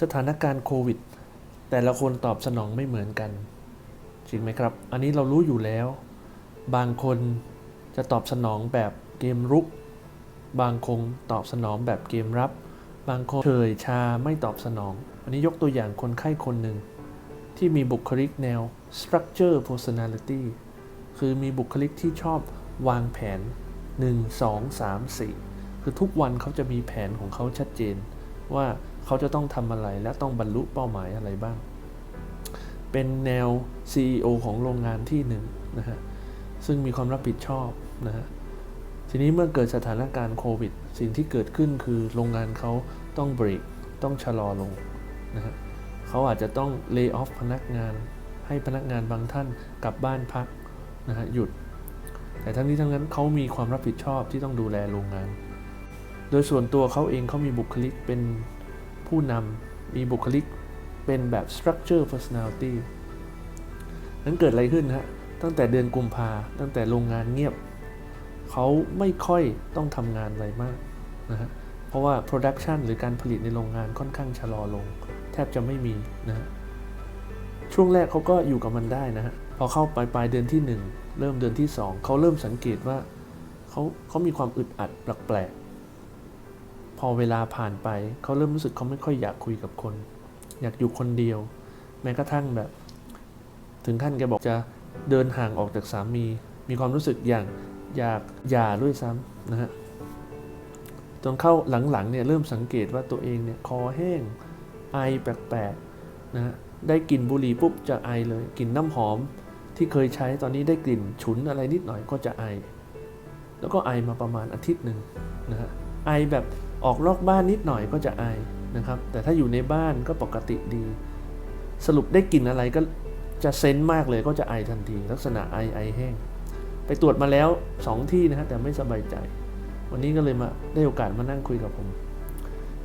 สถานการณ์โควิด แต่ละคนตอบสนองไม่เหมือนกัน จริงไหมครับ อันนี้เรารู้อยู่แล้ว บางคนจะตอบสนองแบบเกมรุก บางคงตอบสนองแบบเกมรับ บางคนเฉยชาไม่ตอบสนอง อันนี้ยกตัวอย่างคนไข้คนหนึ่ง ที่มีบุคลิกแนว structure personality คือมีบุคลิกที่ชอบวางแผน 1 2 3 4 คือทุกวันเขาจะมีแผนของเขาชัดเจนว่า เขาจะต้องทำอะไรและต้องบรรลุเป้าหมายอะไรบ้าง เป็นแนว CEO ของโรงงานที่หนึ่งนะฮะซึ่งมีความรับผิดชอบนะฮะทีนี้เมื่อเกิดสถานการณ์โควิด สิ่งที่เกิดขึ้นคือโรงงานเขาต้องเบรกต้องชะลอลงนะฮะเขาอาจจะต้องเลิกออฟพนักงาน ให้พนักงานบางท่านกลับบ้านพักนะฮะหยุด แต่ทั้งนี้ทั้งนั้นเขามีความรับผิดชอบที่ต้องดูแลโรงงาน โดยส่วนตัวเขาเองเขามีบุคลิกเป็น ผู้นำมีบุคลิกเป็นแบบ structure personality นั้นเกิดอะไรขึ้นฮะ ตั้งแต่เดือนกุมภาตั้งแต่โรงงานเงียบ เขาไม่ค่อยต้องทำงานอะไรมากนะฮะ เพราะว่า production หรือการผลิตในโรงงานค่อนข้างชะลอลง แทบจะไม่มีนะฮะ ช่วงแรกเขาก็อยู่กับมันได้นะฮะ พอเข้าไปปลายเดือนที่ 1 เริ่มเดือนที่ 2 เขาเริ่มสังเกตว่าเขาเขามีความอึดอัดแปลกๆ พอเวลาผ่านไปเขาเริ่มรู้สึกเขาไม่ค่อยอยากคุยกับคน อยากอยู่คนเดียว แม้กระทั่งแบบ ถึงขั้นแกบอกจะเดินห่างออกจากสามี มีความรู้สึกอย่างอยากหย่าด้วยซ้ำนะฮะจนเข้าหลังๆเนี่ยเริ่มสังเกตว่าตัวเองเนี่ยคอแห้งไอแปลกๆนะฮะได้กลิ่นบุหรี่ปุ๊บจะไอเลยกลิ่นน้ำหอมที่เคยใช้ตอนนี้ได้กลิ่นฉุนอะไรนิดหน่อยก็จะไอ แล้วก็ไอมาประมาณอาทิตย์หนึ่งนะฮะ ไอแบบออกนอกบ้านนิดหน่อยก็จะไอนะครับ แต่ถ้าอยู่ในบ้านก็ปกติดี สรุปได้กลิ่นอะไรก็จะเซนมากเลยก็จะไอทันที ลักษณะไอไอแห้ง ไปตรวจมาแล้ว 2 ที่นะฮะแต่ไม่สบายใจ วันนี้ก็เลยมาได้โอกาสมานั่งคุยกับผม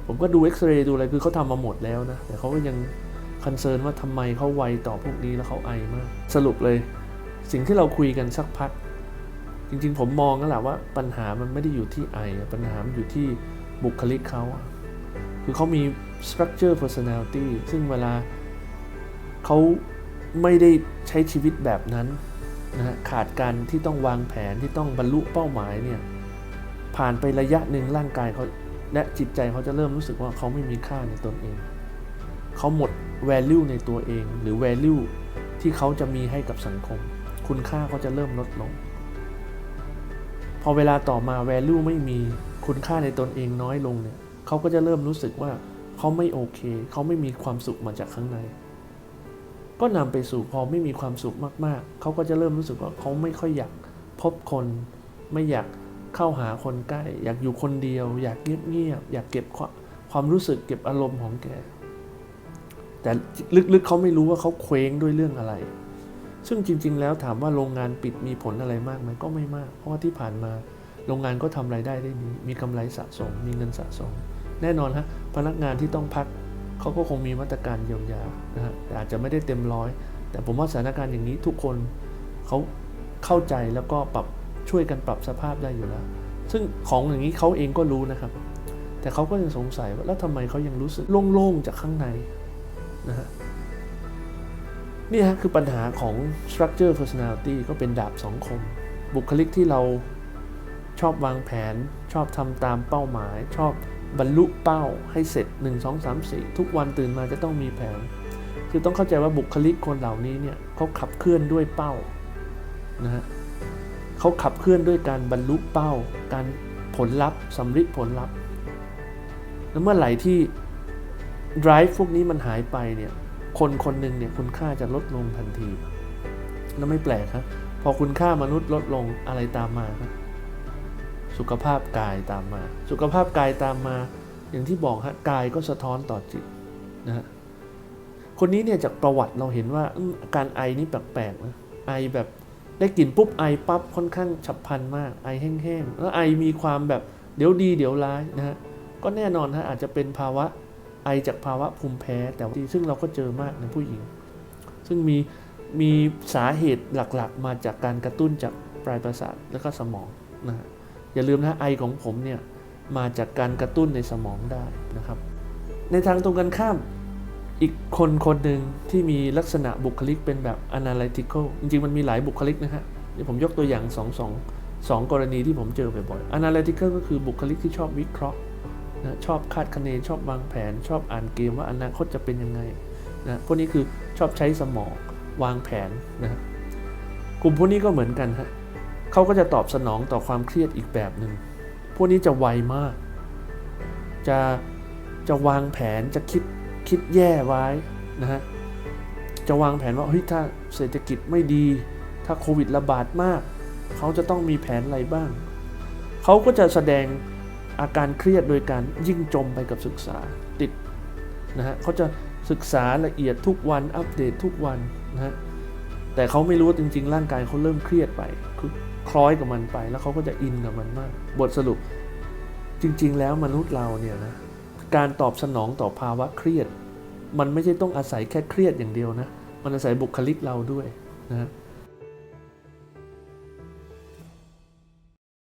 ผมก็ดูเอ็กซเรย์ดูอะไรคือเขาทำมาหมดแล้วนะ แต่เขาก็ยังคอนเซิร์นว่าทำไมเขาไวต่อพวกนี้แล้วเขาไอมาก สรุปเลย สิ่งที่เราคุยกันสักพัก จริง ๆ ผมมองแล้วแหละว่าปัญหามันไม่ได้อยู่ที่ไอ ปัญหามันอยู่ที่บุคลิกเขาคือเขามี structure personality ซึ่งเวลาเขาไม่ได้ใช้ชีวิตแบบนั้นนะฮะขาดการที่ต้องวางแผนที่ต้องบรรลุเป้าหมายเนี่ยผ่านไประยะหนึ่งร่างกายเขาและจิตใจเขาจะเริ่มรู้สึกว่าเขาไม่มีค่าในตนเอง เขาหมด value ในตัวเอง หรือ value ที่เขาจะมีให้กับสังคม คุณค่าเขาจะเริ่มลดลง พอเวลาต่อมา value ไม่มีคุณค่าในตนเองน้อยลงเนี่ยเขาก็จะเริ่มรู้สึกว่าเขาไม่โอเค เขาไม่มีความสุขมาจากข้างใน ก็นำไปสู่พอไม่มีความสุขมากๆ เขาก็จะเริ่มรู้สึกว่าเขาไม่ค่อยอยากพบคน ไม่อยากเข้าหาคนใกล้ อยากอยู่คนเดียว อยากเงียบๆอยากเก็บควความรู้สึกเก็บอารมณ์ของแก แต่ลึกๆเขาไม่รู้ว่าเขาเคว้งด้วยเรื่องอะไร ซึ่งจริง ๆ แล้วถามว่าโรงงานปิดมีผลอะไรมากไหมก็ไม่มาก เพราะว่าที่ผ่านมาโรงงานก็ทำรายได้ได้ดีมีกำไรสะสม มีเงินสะสม แน่นอนฮะพนักงานที่ต้องพักเขาก็คงมีมาตรการเยียวยานะฮะแต่อาจจะไม่ได้เต็มร้อย แต่ผมว่าสถานการณ์อย่างนี้ทุกคนเขาเข้าใจแล้วก็ปรับช่วยกันปรับสภาพได้อยู่แล้ว ซึ่งของอย่างนี้เขาเองก็รู้นะครับ แต่เขาก็ยังสงสัยว่าแล้วทำไมเขายังรู้สึกโล่งๆจากข้างในนะฮะ นี่ฮะคือปัญหาของ structure personality ก็เป็นดาบสองคม บุคลิกที่เราชอบวางแผน ชอบทำตามเป้าหมาย ชอบบรรลุเป้าให้เสร็จ 1 2 3 4 ทุกวันตื่นมาจะต้องมีแผน คือต้องเข้าใจว่าบุคลิกคนเหล่านี้เนี่ยเขาขับเคลื่อนด้วยเป้านะฮะเขาขับเคลื่อนด้วยการบรรลุเป้า การผลลัพธ์สำลิดผลลัพธ์แล้วเมื่อไหร่ที่ drive พวกนี้มันหายไปเนี่ย คนคนหนึ่งเนี่ยคุณค่าจะลดลงทันที แล้วไม่แปลกครับพอคุณค่ามนุษย์ลดลงอะไรตามมาครับ สุขภาพกายตามมา สุขภาพกายตามมา อย่างที่บอกฮะกายก็สะท้อนต่อจิตนะฮะคนนี้เนี่ยจากประวัติเราเห็นว่าอาการไอนี่แปลกๆนะไอแบบได้กลิ่นปุ๊บไอปั๊บค่อนข้างฉับพลันมากไอแห้งๆแล้วไอมีความแบบเดี๋ยวดีเดี๋ยวร้ายนะฮะก็แน่นอนฮะอาจจะเป็นภาวะ ไอจากภาวะภูมิแพ้แต่ซึ่งเราก็เจอมากในผู้หญิง ซึ่งมีมีสาเหตุหลักๆ มาจากการกระตุ้นจากปลายประสาทและก็สมองนะฮะอย่าลืมนะไอของผมเนี่ยมาจากการกระตุ้นในสมองได้นะครับ ในทางตรงกันข้ามอีกคนคนหนึ่งที่มีลักษณะบุคลิกเป็นแบบ analytical จริงๆ มันมีหลายบุคลิกนะฮะเดี๋ยวผมยกตัวอย่างสองสองสองกรณีที่ผมเจอบ่อยๆ analytical ก็คือบุคลิกที่ชอบวิเคราะห์ นะชอบคาดคะเนชอบวางแผน ชอบอ่านเกมว่าอนาคตจะเป็นยังไงนะพวกนี้คือชอบใช้สมองวางแผนนะกลุ่มพวกนี้ก็เหมือนกันฮะเขาก็จะตอบสนองต่อความเครียดอีกแบบหนึ่งพวกนี้จะไวมาก จะจะวางแผนจะคิดคิดแย่ไว้นะฮะจะวางแผนว่าเฮ้ยถ้าเศรษฐกิจไม่ดี ถ้าโควิดระบาดมาก เขาจะต้องมีแผนอะไรบ้าง เขาก็จะแสดง อาการเครียดโดยการยิ่งจมไปกับศึกษาติดนะฮะเขาจะศึกษาละเอียดทุกวันอัปเดตทุกวันนะฮะแต่เขาไม่รู้ว่าจริง ๆ ร่างกายเขาเริ่มเครียดไปคือคล้อยกับมันไป แล้วเขาก็จะอินกับมันมาก บทสรุปจริง ๆ แล้วมนุษย์เราเนี่ยนะการตอบสนองต่อภาวะเครียด มันไม่ใช่ต้องอาศัยแค่เครียดอย่างเดียวนะ มันอาศัยบุคลิกเราด้วยนะฮะ